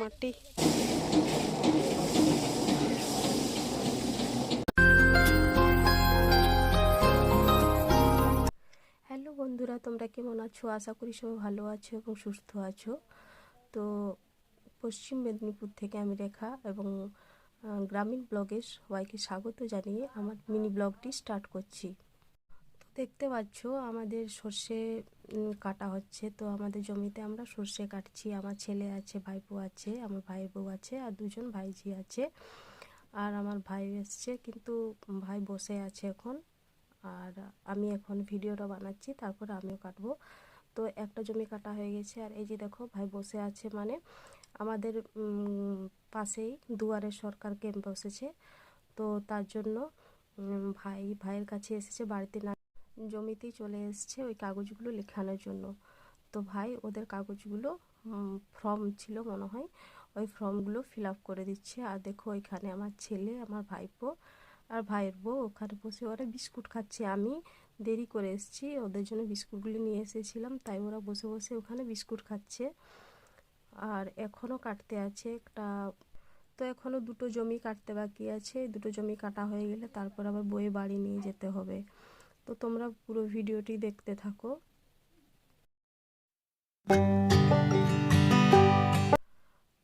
মাটি। হ্যালো বন্ধুরা, তোমরা কেমন আছো? আশা করি সবাই ভালো আছো এবং সুস্থ আছো। তো পশ্চিম মেদিনীপুর থেকে আমি রেখা এবং গ্রামীণ ব্লগে সবাইকে স্বাগত জানিয়ে আমার মিনি ব্লগটি স্টার্ট করছি। দেখতে পাচ্ছ, আমাদের সর্ষে কাটা হচ্ছে। তো আমাদের জমিতে আমরা সর্ষে কাটছি। আমার ছেলে আছে, ভাইপো আছে, আমার ভাই বউ আছে আর দুজন ভাইঝি আছে। আর আমার ভাই এসছে, কিন্তু ভাই বসে আছে এখন। আর আমি এখন ভিডিওটা বানাচ্ছি, তারপর আমিও কাটবো। তো একটা জমি কাটা হয়ে গেছে। আর এই যে দেখো, ভাই বসে আছে মানে আমাদের পাশেই দুয়ারে সরকার ক্যাম্প বসেছে তো তার জন্য ভাই, ভাইয়ের কাছে এসেছে, বাড়িতে না জমিতেই চলে এসেছে ওই কাগজগুলো লেখানোর জন্য। তো ভাই, ওদের কাগজগুলো ফর্ম ছিল মনে হয়, ওই ফর্মগুলো ফিল আপ করে দিচ্ছে। আর দেখো ওইখানে আমার ছেলে, আমার ভাইপো আর ভাইয়ের বউ, ওখানে বসে ওরা বিস্কুট খাচ্ছে। আমি দেরি করে এসেছি, ওদের জন্য বিস্কুটগুলো নিয়ে এসেছিলাম, তাই ওরা বসে বসে ওখানে বিস্কুট খাচ্ছে। আর এখনও কাটতে আছে একটা, তো এখনও দুটো জমি কাটতে বাকি আছে। দুটো জমি কাটা হয়ে গেলে তারপর আবার বয়ে বাড়ি নিয়ে যেতে হবে। তো তোমরা পুরো ভিডিওটি দেখতে থাকো।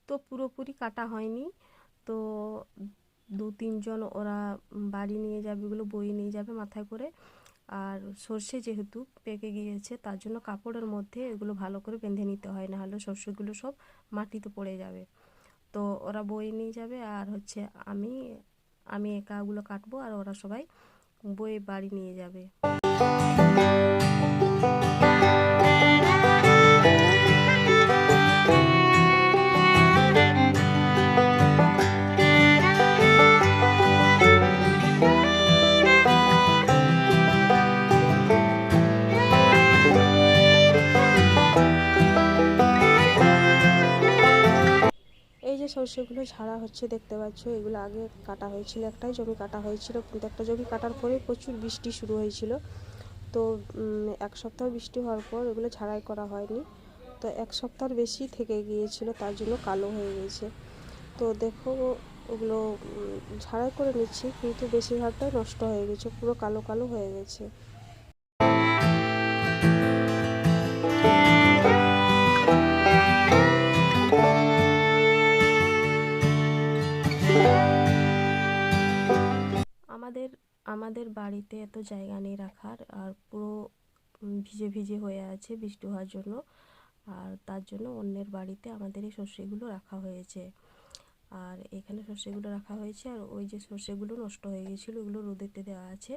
তো পুরোপুরি কাটা হয়নি। তো দু তিনজন ওরা বাড়ি নিয়ে যাবে এগুলো বই নিয়ে যাবে মাথায় করে। আর সর্ষে যেহেতু পেকে গিয়েছে, তার জন্য কাপড়ের মধ্যে এগুলো ভালো করে বেঁধে নিতে হয় না হলে সর্ষেগুলো সব মাটিতে পড়ে যাবে। তো ওরা বই নিয়ে যাবে, আর হচ্ছে আমি আমি একাগুলো কাটবো, আর ওরা সবাই বই বাড়ি নিয়ে যাবে। সর্ষেগুলো ঝাড়া হচ্ছে, দেখতে পাচ্ছ। এগুলো আগে কাটা হয়েছিল একটাই, জমি কাটা হয়েছিল। কিন্তু একটা জমি কাটার পরে প্রচুর বৃষ্টি শুরু হয়েছিল। তো এক সপ্তাহ বৃষ্টি হওয়ার পর এগুলো ঝাড়াই করা হয়নি। তো এক সপ্তাহের বেশি থেকে গিয়েছিল, তার জন্য কালো হয়ে গেছে। তো দেখো, ওগুলো ঝাড়াই করে নিচ্ছি, কিন্তু বেশিরভাগটাই নষ্ট হয়ে গেছে, পুরো কালো কালো হয়ে গেছে। আমাদের আমাদের বাড়িতে এত জায়গা নেই রাখার আর পুরো ভিজে ভিজে হয়ে আছে বৃষ্টি হওয়ার জন্য। আর তার জন্য অন্যের বাড়িতে আমাদের এই সর্ষেগুলো রাখা হয়েছে। আর এখানে সর্ষেগুলো রাখা হয়েছে আর ওই যে সর্ষেগুলো নষ্ট হয়ে গেছিল, ওগুলো রোদেতে দেওয়া আছে।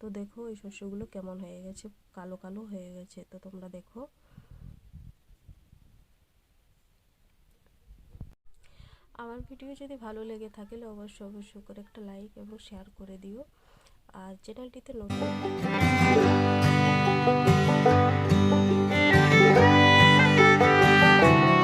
তো দেখো ওই সর্ষেগুলো কেমন হয়ে গেছে? কালো কালো হয়ে গেছে। তো তোমরা দেখো। আমার ভিডিও যদি ভালো লেগে থাকে অবশ্যই অবশ্যই করে একটা লাইক এবং শেয়ার করে দিও। আর চ্যানেলটিতে নতুন